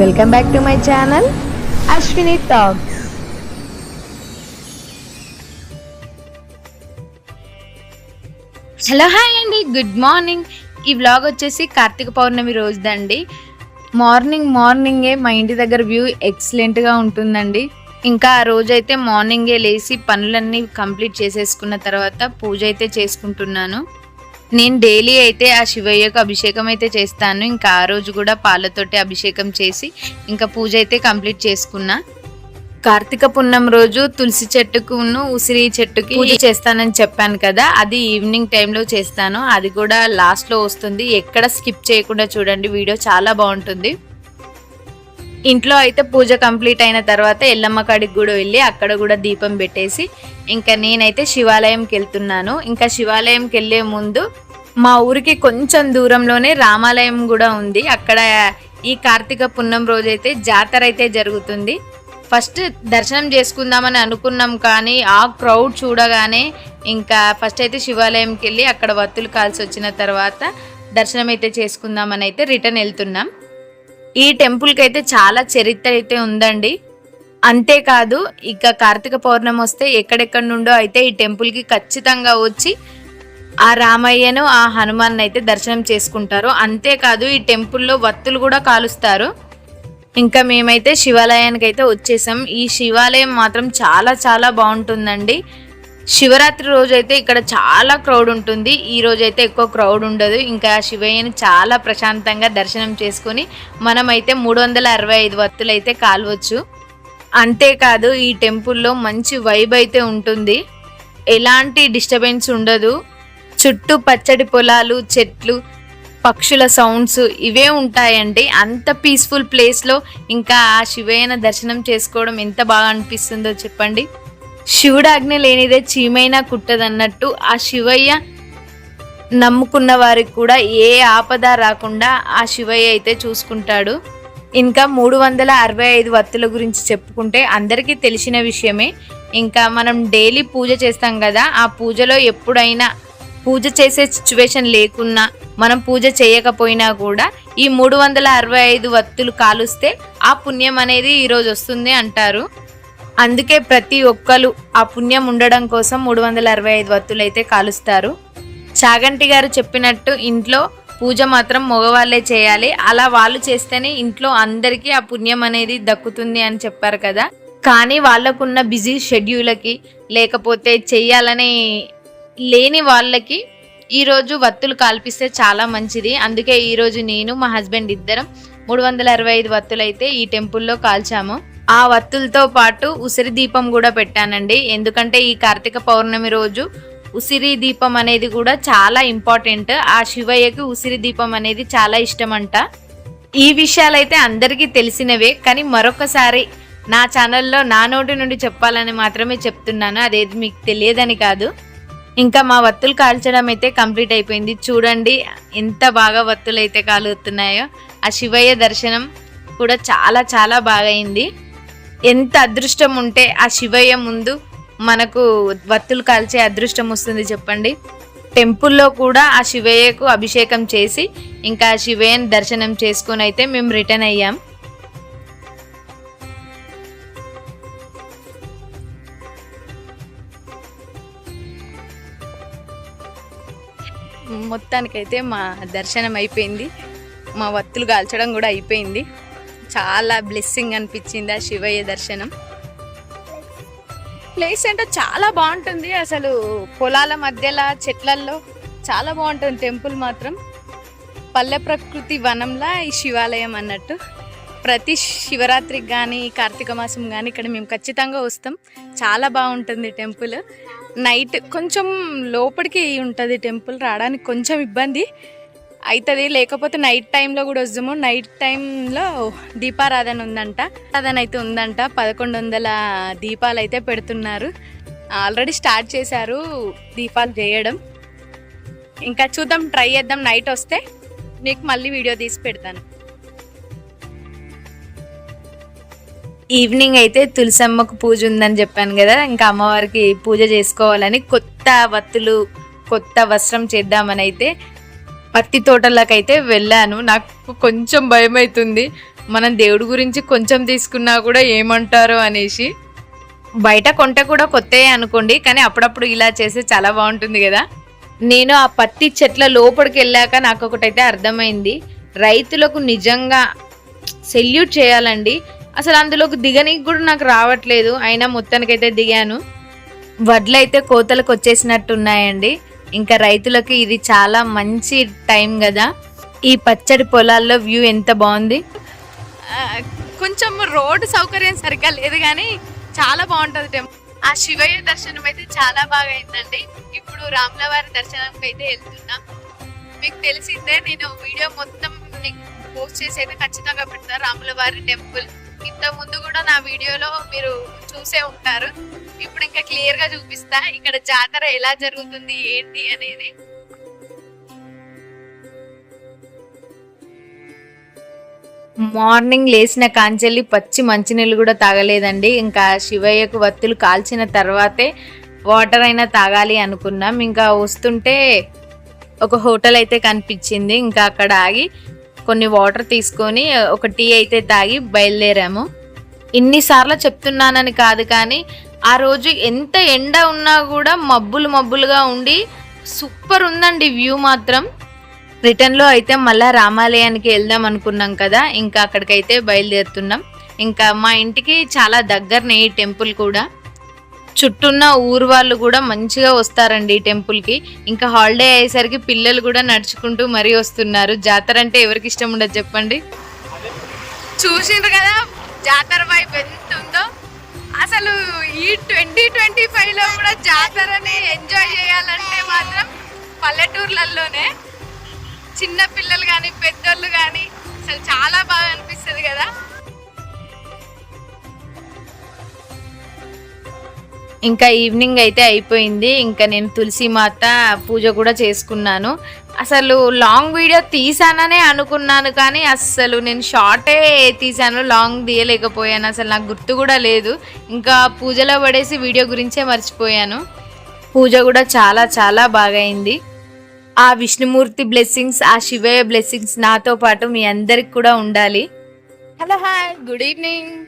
Welcome back to my channel Ashwini talks hello hi అండి. Good morning ఈ vlog వచ్చేసి కార్తీక పౌర్ణమి రోజుదండి. Morning మార్నింగే మా ఇంటి దగ్గర వ్యూ ఎక్సలెంట్గా ఉంటుందండి. ఇంకా ఆ రోజైతే మార్నింగే లేచి పనులన్నీ కంప్లీట్ చేసేసుకున్న తర్వాత పూజ అయితే చేసుకుంటున్నాను. నేను డైలీ అయితే ఆ శివయ్యకు అభిషేకం అయితే చేస్తాను. ఇంకా ఆ రోజు కూడా పాలతోటి అభిషేకం చేసి ఇంకా పూజ అయితే కంప్లీట్ చేసుకున్నా. కార్తీక పున్నం రోజు తులసి చెట్టుకును ఉసిరి చెట్టుకి పూజ చేస్తానని చెప్పాను కదా అది ఈవినింగ్ టైంలో చేస్తాను. అది కూడా లాస్ట్లో వస్తుంది. ఎక్కడ స్కిప్ చేయకుండా చూడండి వీడియో చాలా బాగుంటుంది. ఇంట్లో అయితే పూజ కంప్లీట్ అయిన తర్వాత ఎల్లమ్మ కాడికి కూడా వెళ్ళి అక్కడ కూడా దీపం పెట్టేసి ఇంకా నేనైతే శివాలయంకి వెళ్తున్నాను. ఇంకా శివాలయంకి వెళ్ళే ముందు మా ఊరికి కొంచెం దూరంలోనే రామాలయం కూడా ఉంది. అక్కడ ఈ కార్తీక పున్నం రోజైతే జాతర అయితే జరుగుతుంది. ఫస్ట్ దర్శనం చేసుకుందామని అనుకున్నాం కానీ ఆ క్రౌడ్ చూడగానే ఇంకా ఫస్ట్ అయితే శివాలయంకి వెళ్ళి అక్కడ వత్తులు కాల్సి వచ్చిన తర్వాత దర్శనం అయితే చేసుకుందామని అయితే రిటర్న్ వెళ్తున్నాం. ఈ టెంపుల్కి అయితే చాలా చరిత్ర అయితే ఉందండి. అంతేకాదు ఇక కార్తీక పౌర్ణమి వస్తే ఎక్కడెక్కడి నుండో అయితే ఈ టెంపుల్కి ఖచ్చితంగా వచ్చి ఆ రామయ్యను ఆ హనుమాన్ అయితే దర్శనం చేసుకుంటారు. అంతేకాదు ఈ టెంపుల్లో వత్తులు కూడా కాలుస్తారు. ఇంకా మేమైతే శివాలయానికి అయితే వచ్చేసాం. ఈ శివాలయం మాత్రం చాలా చాలా బాగుంటుందండి. శివరాత్రి రోజు అయితే ఇక్కడ చాలా క్రౌడ్ ఉంటుంది. ఈ రోజు అయితే ఎక్కువ క్రౌడ్ ఉండదు. ఇంకా శివయ్యని చాలా ప్రశాంతంగా దర్శనం చేసుకుని మనమైతే మూడు వందల అరవై ఐదు వత్తులు అయితే కాలవచ్చు. అంతేకాదు ఈ టెంపుల్లో మంచి వైబ్ అయితే ఉంటుంది. ఎలాంటి డిస్టర్బెన్స్ ఉండదు. చుట్టూ పచ్చడి పొలాలు చెట్లు పక్షుల సౌండ్స్ ఇవే ఉంటాయండి. అంత పీస్ఫుల్ ప్లేస్లో ఇంకా ఆ శివయ్యన దర్శనం చేసుకోవడం ఎంత బాగా అనిపిస్తుందో చెప్పండి. శివుడు ఆజ్ఞ లేనిదే చీమైనా కుట్టదన్నట్టు ఆ శివయ్య నమ్ముకున్న వారికి కూడా ఏ ఆపద రాకుండా ఆ శివయ్య అయితే చూసుకుంటాడు. ఇంకా మూడు వందల అరవై ఐదు వత్తుల గురించి చెప్పుకుంటే అందరికీ తెలిసిన విషయమే. ఇంకా మనం డైలీ పూజ చేస్తాం కదా ఆ పూజలో ఎప్పుడైనా పూజ చేసే సిచ్యువేషన్ లేకున్నా మనం పూజ చేయకపోయినా కూడా ఈ మూడు వందల అరవై ఐదు వత్తులు కాలుస్తే ఆ పుణ్యం అనేది ఈరోజు వస్తుంది అంటారు. అందుకే ప్రతి ఒక్కరు ఆ పుణ్యం ఉండడం కోసం మూడు వందల అరవై ఐదు వత్తులు అయితే కాలుస్తారు. చాగంటి గారు చెప్పినట్టు ఇంట్లో పూజ మాత్రం మగవాళ్ళే చేయాలి. అలా వాళ్ళు చేస్తేనే ఇంట్లో అందరికీ ఆ పుణ్యం అనేది దక్కుతుంది అని చెప్పారు కదా. కానీ వాళ్ళకున్న బిజీ షెడ్యూలకి లేకపోతే చెయ్యాలని లేని వాళ్ళకి ఈరోజు వత్తులు కాల్పిస్తే చాలా మంచిది. అందుకే ఈరోజు నేను మా హస్బెండ్ ఇద్దరం మూడు వందల అరవై ఐదు వత్తులు అయితే ఈ టెంపుల్లో కాల్చాము. ఆ వత్తులతో పాటు ఉసిరి దీపం కూడా పెట్టానండి. ఎందుకంటే ఈ కార్తీక పౌర్ణమి రోజు ఉసిరి దీపం అనేది కూడా చాలా ఇంపార్టెంట్. ఆ శివయ్యకి ఉసిరి దీపం అనేది చాలా ఇష్టం అంట ఈ విషయాలైతే అందరికీ తెలిసినవే కానీ మరొకసారి నా ఛానల్లో నా నోటి నుండి చెప్పాలని మాత్రమే చెప్తున్నాను. అదేది మీకు తెలియదని కాదు. ఇంకా మా వత్తులు కాల్చడం అయితే కంప్లీట్ అయిపోయింది. చూడండి ఎంత బాగా వత్తులు అయితే కాలుతున్నాయో. ఆ శివయ్య దర్శనం కూడా చాలా చాలా బాగా అయింది ఎంత అదృష్టం ఉంటే ఆ శివయ్య ముందు మనకు వత్తులు కాల్చే అదృష్టం వస్తుంది చెప్పండి. టెంపుల్లో కూడా ఆ శివయ్యకు అభిషేకం చేసి ఇంకా శివయ్యని దర్శనం చేసుకొని అయితే మేము రిటర్న్ అయ్యాం. మొత్తానికైతే మా దర్శనం అయిపోయింది. మా వత్తులు కాల్చడం కూడా అయిపోయింది. చాలా బ్లెస్సింగ్ అనిపించింది ఆ శివయ్య దర్శనం. ప్లేస్ అంటే చాలా బాగుంటుంది అసలు. పొలాల మధ్యలో చెట్లల్లో చాలా బాగుంటుంది టెంపుల్ మాత్రం. పల్లె ప్రకృతి వనంలా ఈ శివాలయం అన్నట్టు. ప్రతి శివరాత్రికి కానీ కార్తీక మాసం కానీ ఇక్కడ మేము ఖచ్చితంగా వస్తాం. చాలా బాగుంటుంది టెంపుల్. నైట్ కొంచెం లోపలికి ఉంటుంది టెంపుల్ రావడానికి కొంచెం ఇబ్బంది. అవుతుంది లేకపోతే నైట్ టైంలో కూడా వద్దాము నైట్ టైంలో దీపారాధన ఉందంట. అదన అయితే ఉందంట. పదకొండు వందల దీపాలు అయితే పెడుతున్నారు. ఆల్రెడీ స్టార్ట్ చేశారు దీపాలు చేయడం. ఇంకా చూద్దాం ట్రై చేద్దాం. నైట్ వస్తే మీకు మళ్ళీ వీడియో తీసి పెడతాను. ఈవినింగ్ అయితే తులసమ్మకు పూజ ఉందని చెప్పాను కదా. ఇంకా అమ్మవారికి పూజ చేసుకోవాలని కొత్త వత్తులు కొత్త వస్త్రం చేద్దామని అయితే పత్తి తోటలకైతే వెళ్ళాను. నాకు కొంచెం భయం అవుతుంది మనం దేవుడి గురించి కొంచెం తీసుకున్నా కూడా ఏమంటారో అనేసి. బయట కొంటే కూడా కొత్త అనుకోండి కానీ అప్పుడప్పుడు ఇలా చేస్తే చాలా బాగుంటుంది కదా. నేను ఆ పత్తి చెట్ల లోపలికి వెళ్ళాక నాకు ఒకటైతే అర్థమైంది. రైతులకు నిజంగా సెల్యూట్ చేయాలండి. అసలు అందులోకి దిగనీకి కూడా నాకు రావట్లేదు. అయినా మొత్తానికైతే దిగాను. వడ్లు అయితే కోతలకు వచ్చేసినట్టున్నాయండి. ఇంకా రైతులకు ఇది చాలా మంచి టైం కదా. ఈ పచ్చడి పొలాల్లో వ్యూ ఎంత బాగుంది? కొంచెం రోడ్డు సౌకర్యం సరిగ్గా లేదు కానీ చాలా బాగుంటుంది టెంపుల్ ఆ శివయ్య దర్శనం అయితే చాలా బాగా అయిందండి. ఇప్పుడు రాములవారి దర్శనంకి అయితే వెళ్తున్నా. మీకు తెలిసిందే నేను వీడియో మొత్తం పోస్ట్ చేసి అయితే ఖచ్చితంగా పెడతాను రాములవారి టెంపుల్. ఇంత ముందు కూడా నా వీడియోలో మీరు చూసే ఉంటారు. ఇప్పుడు ఇంకా క్లియర్గా చూపిస్తా. ఇక్కడ జాతర ఎలా జరుగుతుంది ఏంటి అనేది. మార్నింగ్ లేచిన కాంచెల్లి పచ్చి మంచినీళ్ళు కూడా తాగలేదండి. ఇంకా శివయ్యకు వత్తులు కాల్చిన తర్వాతే వాటర్ అయినా తాగాలి అనుకున్నాం. ఇంకా వస్తుంటే ఒక హోటల్ అయితే కనిపించింది. ఇంకా అక్కడ ఆగి కొన్ని వాటర్ తీసుకొని ఒక టీ అయితే తాగి బయలుదేరాము. ఇన్నిసార్లు చెప్తున్నానని కాదు కానీ ఆ రోజు ఎంత ఎండ ఉన్నా కూడా మబ్బులు మబ్బులుగా ఉండి సూపర్ ఉందండి వ్యూ మాత్రం. రిటర్న్లో అయితే మళ్ళీ రామాలయానికి వెళ్దాం అనుకున్నాం కదా ఇంకా అక్కడికైతే బయలుదేరుతున్నాం. ఇంకా మా ఇంటికి చాలా దగ్గరనే ఈ టెంపుల్ కూడా. చుట్టూన్న ఊరు వాళ్ళు కూడా మంచిగా వస్తారండి ఈ టెంపుల్కి ఇంకా హాలిడే అయ్యేసరికి పిల్లలు కూడా నడుచుకుంటూ మరీ వస్తున్నారు. జాతర అంటే ఎవరికి ఇష్టం ఉండదు చెప్పండి? చూసిండ్రు కదా జాతర వైపు ఎంత ఉందో. అసలు ఈ ట్వంటీ ట్వంటీ ఫైవ్లో కూడా జాతరని ఎంజాయ్ చేయాలంటే మాత్రం పల్లెటూర్లలోనే చిన్న పిల్లలు కానీ పెద్దోళ్ళు కానీ అసలు చాలా బాగా అనిపిస్తుంది కదా. ఇంకా ఈవినింగ్ అయితే అయిపోయింది. ఇంకా నేను తులసి మాత పూజ కూడా చేసుకున్నాను. అసలు లాంగ్ వీడియో తీసాననే అనుకున్నాను కానీ అస్సలు నేను షార్టే తీసాను లాంగ్ తీయలేకపోయాను. అసలు నాకు గుర్తు కూడా లేదు. ఇంకా పూజలో పడేసి వీడియో గురించే మర్చిపోయాను. పూజ కూడా చాలా చాలా బాగా అయింది ఆ విష్ణుమూర్తి బ్లెస్సింగ్స్ ఆ శివయ్య బ్లెస్సింగ్స్ నాతో పాటు మీ అందరికి కూడా ఉండాలి. Hello hi. Good evening.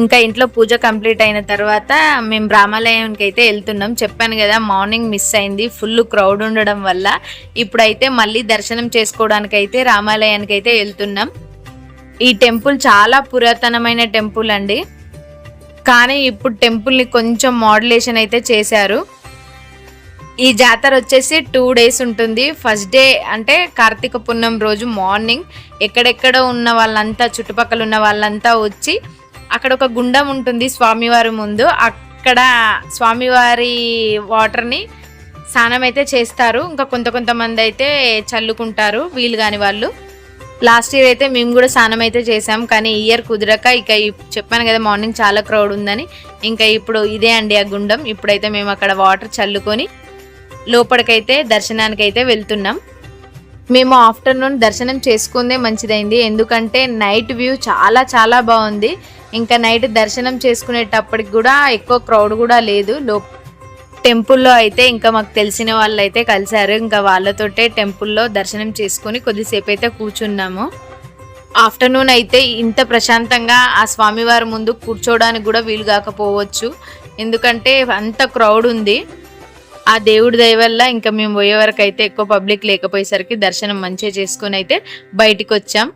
ఇంకా ఇంట్లో పూజ కంప్లీట్ అయిన తర్వాత మేము రామాలయానికి అయితే వెళ్తున్నాం. చెప్పాను కదా మార్నింగ్ మిస్ అయింది ఫుల్ క్రౌడ్ ఉండడం వల్ల. ఇప్పుడైతే మళ్ళీ దర్శనం చేసుకోవడానికైతే రామాలయానికి అయితే వెళ్తున్నాం. ఈ టెంపుల్ చాలా పురాతనమైన టెంపుల్ అండి. కానీ ఇప్పుడు టెంపుల్ని కొంచెం మోడలేషన్ అయితే చేశారు. ఈ జాతర వచ్చేసి టూ డేస్ ఉంటుంది. ఫస్ట్ డే అంటే కార్తీక పున్నం రోజు మార్నింగ్. ఎక్కడెక్కడ ఉన్న వాళ్ళంతా చుట్టుపక్కల ఉన్న వాళ్ళంతా వచ్చి అక్కడ ఒక గుండం ఉంటుంది స్వామివారి ముందు. అక్కడ స్వామివారి వాటర్ని స్నానం అయితే చేస్తారు. ఇంకా కొంత కొంతమంది అయితే చల్లుకుంటారు వీలు కాని వాళ్ళు. లాస్ట్ ఇయర్ అయితే మేము కూడా స్నానం అయితే చేసాం కానీ ఈ ఇయర్ కుదరక ఇక చెప్పాను కదా మార్నింగ్ చాలా క్రౌడ్ ఉందని. ఇంకా ఇప్పుడు ఇదే అండి ఆ గుండం. ఇప్పుడైతే మేము అక్కడ వాటర్ చల్లుకొని లోపలికైతే దర్శనానికి అయితే వెళ్తున్నాం. మేము ఆఫ్టర్నూన్ దర్శనం చేసుకుందే మంచిదైంది. ఎందుకంటే నైట్ వ్యూ చాలా చాలా బాగుంది. ఇంకా నైట్ దర్శనం చేసుకునేటప్పటికి కూడా ఎక్కువ క్రౌడ్ కూడా లేదు. లో టెంపుల్లో అయితే ఇంకా మాకు తెలిసిన వాళ్ళు అయితే కలిశారు. ఇంకా వాళ్ళతోటే టెంపుల్లో దర్శనం చేసుకుని కొద్దిసేపు అయితే కూర్చున్నాము. ఆఫ్టర్నూన్ అయితే ఇంత ప్రశాంతంగా ఆ స్వామివారి ముందు కూర్చోవడానికి కూడా వీలు కాకపోవచ్చు. ఎందుకంటే అంత క్రౌడ్ ఉంది. ఆ దేవుడి దయ వల్ల ఇంకా మేము పోయే వరకు అయితే ఎక్కువ పబ్లిక్ లేకపోయేసరికి దర్శనం మంచిగా చేసుకుని అయితే బయటికి వచ్చాం.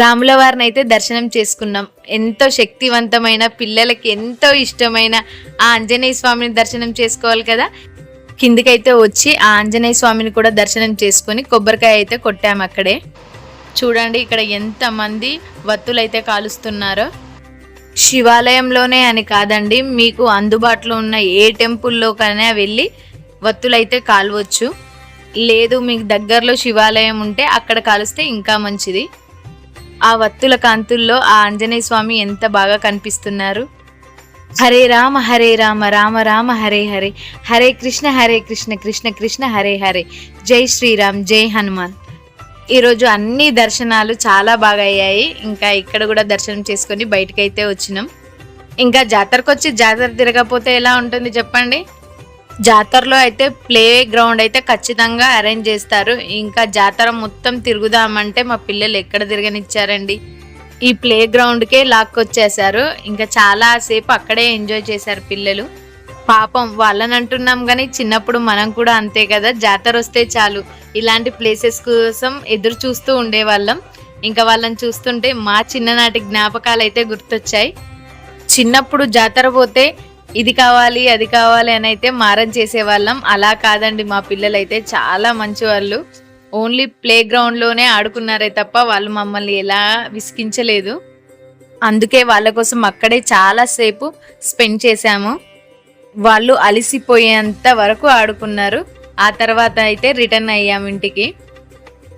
రాముల వారిని అయితే దర్శనం చేసుకున్నాం. ఎంతో శక్తివంతమైన పిల్లలకి ఎంతో ఇష్టమైన ఆ ఆంజనేయ స్వామిని దర్శనం చేసుకోవాలి కదా? కిందికైతే వచ్చి ఆ ఆంజనేయ స్వామిని కూడా దర్శనం చేసుకొని కొబ్బరికాయ అయితే కొట్టాము అక్కడే. చూడండి ఇక్కడ ఎంతమంది వత్తులు అయితే కాలుస్తున్నారో. శివాలయంలోనే అని కాదండి మీకు అందుబాటులో ఉన్న ఏ టెంపుల్లోకైనా వెళ్ళి వత్తులైతే కాలవచ్చు. లేదు మీకు దగ్గరలో శివాలయం ఉంటే అక్కడ కాలుస్తే ఇంకా మంచిది. ఆ వత్తుల కాంతుల్లో ఆ ఆంజనేయ స్వామి ఎంత బాగా కనిపిస్తున్నారు. హరే రామ హరే రామ రామ రామ హరే హరే. హరే కృష్ణ హరే కృష్ణ కృష్ణ కృష్ణ హరే హరే. జై శ్రీరామ్ జై హనుమాన్. ఈరోజు అన్ని దర్శనాలు చాలా బాగా అయ్యాయి. ఇంకా ఇక్కడ కూడా దర్శనం చేసుకొని బయటకైతే వచ్చినాం. ఇంకా జాతరకు వచ్చి జాతర తిరగకపోతే ఎలా ఉంటుంది చెప్పండి? జాతరలో అయితే ప్లే గ్రౌండ్ అయితే ఖచ్చితంగా అరేంజ్ చేస్తారు. ఇంకా జాతర మొత్తం తిరుగుదామంటే మా పిల్లలు ఎక్కడ తిరగనిచ్చారండి? ఈ ప్లే గ్రౌండ్కే లాక్కొచ్చేసారు ఇంకా చాలా సేపు అక్కడే ఎంజాయ్ చేశారు పిల్లలు. పాపం వాళ్ళని అంటున్నాం కానీ చిన్నప్పుడు మనం కూడా అంతే కదా జాతర వస్తే చాలు. ఇలాంటి ప్లేసెస్ కోసం ఎదురు చూస్తూ ఉండేవాళ్ళం. ఇంకా వాళ్ళని చూస్తుంటే మా చిన్ననాటి జ్ఞాపకాలు అయితే గుర్తొచ్చాయి. చిన్నప్పుడు జాతర పోతే ఇది కావాలి అది కావాలి అని అయితే మారం చేసేవాళ్ళం. అలా కాదండి మా పిల్లలు అయితే చాలా మంచి వాళ్ళు ఓన్లీ ప్లే గ్రౌండ్లోనే ఆడుకున్నారే తప్ప వాళ్ళు మమ్మల్ని ఎలా విసిగించలేదు. అందుకే వాళ్ళ కోసం అక్కడే చాలాసేపు స్పెండ్ చేశాము. వాళ్ళు అలసిపోయేంత వరకు ఆడుకున్నారు. ఆ తర్వాత అయితే రిటర్న్ అయ్యాము ఇంటికి.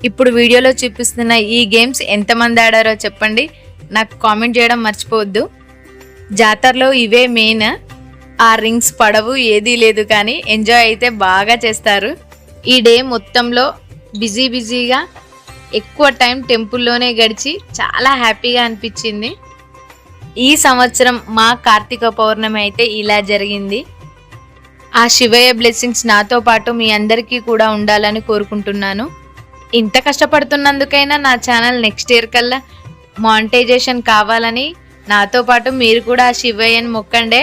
ఇప్పుడు వీడియోలో చూపిస్తున్న ఈ గేమ్స్ ఎంతమంది ఆడారో చెప్పండి. నాకు కామెంట్ చేయడం మర్చిపోవద్దు. జాతరలో ఇవే మెయిన్. ఆ రింగ్స్ పడవు ఏదీ లేదు కానీ ఎంజాయ్ అయితే బాగా చేస్తారు. ఈ డే మొత్తంలో బిజీ బిజీగా ఎక్కువ టైం టెంపుల్లోనే గడిచి చాలా హ్యాపీగా అనిపించింది. ఈ సంవత్సరం మా కార్తీక పౌర్ణమి అయితే ఇలా జరిగింది. ఆ శివయ్య బ్లెస్సింగ్స్ నాతో పాటు మీ అందరికీ కూడా ఉండాలని కోరుకుంటున్నాను. ఇంత కష్టపడుతున్నందుకైనా నా ఛానల్ నెక్స్ట్ ఇయర్ కల్లా మానిటైజేషన్ కావాలని నాతో పాటు మీరు కూడా ఆ శివయ్యని మొక్కండే.